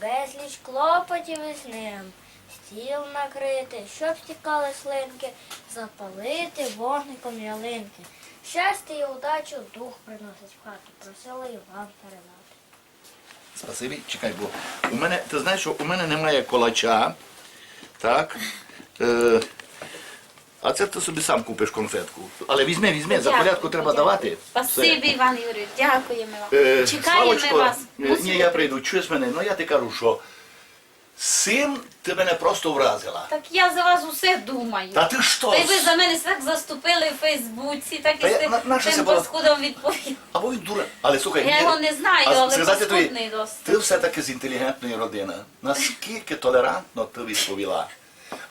безліч клопотів із ним. Стіл накрити, щоб стікали слинки, запалити вогником ялинки. Щастя і удачу дух приносить в хату. Просила і вам передати. Спасибі, чекай, бо у мене, ти знаєш, що у мене немає колача, так? Е, а це ти собі сам купиш конфетку. Але візьми, візьми, за Дякую, порядку треба дякую. давати. Спасибі, Все. Іван Юрійович, дякуємо вам. Е, Чекаємо Славочко, вас. е, Ні, я прийду, чуєш мене, ну я ти кажу, що син ти мене просто вразила. Так я за вас усе думаю. Та ти що? Та й ви за мене так заступили в Фейсбуці, так і Та я- з на- наша тим це була- паскудом відповіли. Або й дура. Але слухай, Я мені- його не знаю, а але сказати тобі, паскудний досить. Ти все-таки з інтелігентної родини. Наскільки толерантно ти відповіла.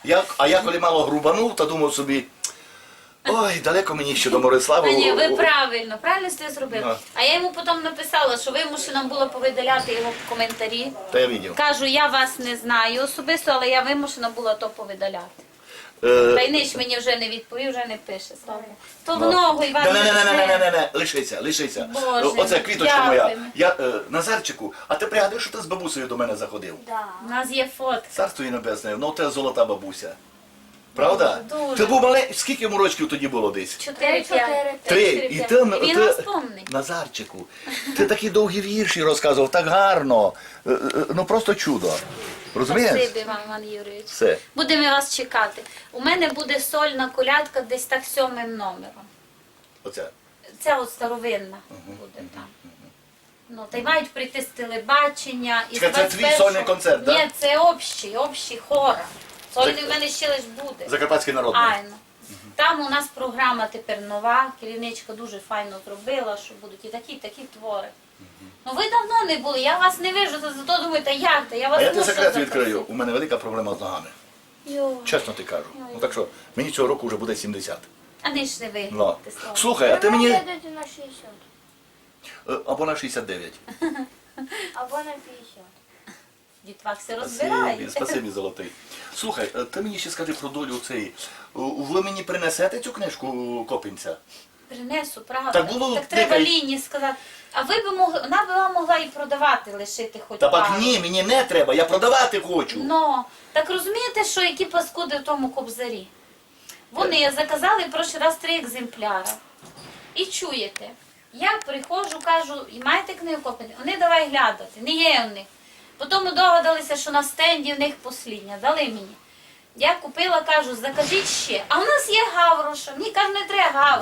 Я, а я коли мало грубанув, то думав собі, ой, далеко мені ще до Мориславу. Ні, ви правильно, правильно ти зробив. А я йому потім написала, що вимушена була повидаляти його коментарі. Та я видів. Кажу, я вас не знаю особисто, але я вимушена була то повидаляти. Е, Та й нич мені вже не відповів, вже не пише. Слава. То Ну. много, Іван. Не, не, не, не, не, не, не, не, лишися, лишися. Боже Оце квіточка моя. Я, е, Назарчику, а ти пригадуєш, що ти з бабусею до мене заходив? У нас є фотка. Царство їй небесне, ну те золота бабуся. Правда? Дуже. Ти був малий, скільки йому рочків тоді було десь? Чотири Чотири. п'ять. Три. І ти, Він ти, помнить. Назарчику, ти такі довгі вірші розказував, так гарно. Е, е, Ну просто чудо. Розумієш? Спасибі вам, Іван Юрійович. Все. Будемо вас чекати. У мене буде сольна колядка десь так сьомим номером. Оце. Це от старовинна буде там. Ну, та й мають прийти з телебачення. І Чекай, з це твій 21 сольний концерт, да? Ні, це общий, общий хора. Сольний Зак- в мене ще лиш буде. Закарпатський народний. Айно. Там у нас програма тепер нова, керівничка дуже файно зробила, що будуть і такі, і такі твори. Ну ви давно не були, я вас не вижу, то зато думаєте, як то? Я вас А я тебе мушу секрет запросити. відкрию. У мене велика проблема з ногами. Йо. Чесно ти кажу. Ну так що, мені цього року вже буде 70. А не ж не ви. Ну. ти слава. Слухай, а ти мені. виглядите на 60. е, Або на 69. Або на 50. Дітвак все розбирає. спасибі, золотий. Слухай, е, ти мені ще скажи про долю цей. Ви мені принесете цю книжку Копінця? Принесу, правда. Так було треба лінії сказати. А ви б могли, вона б вам могла і продавати, лишити хоч Та пак пару. ні, мені не треба, я продавати хочу. Ну, так розумієте, що які паскуди в тому кобзарі? Вони заказали в прошлий раз три екземпляри. І чуєте, я приходжу, кажу, і маєте книгу копити? Вони давай глядати, не є в них. Потім догадалися, що на стенді в них послідня, дали мені. Я купила, кажу, закажіть ще. А у нас є гавроша. Мені кажуть, не треба гавроша.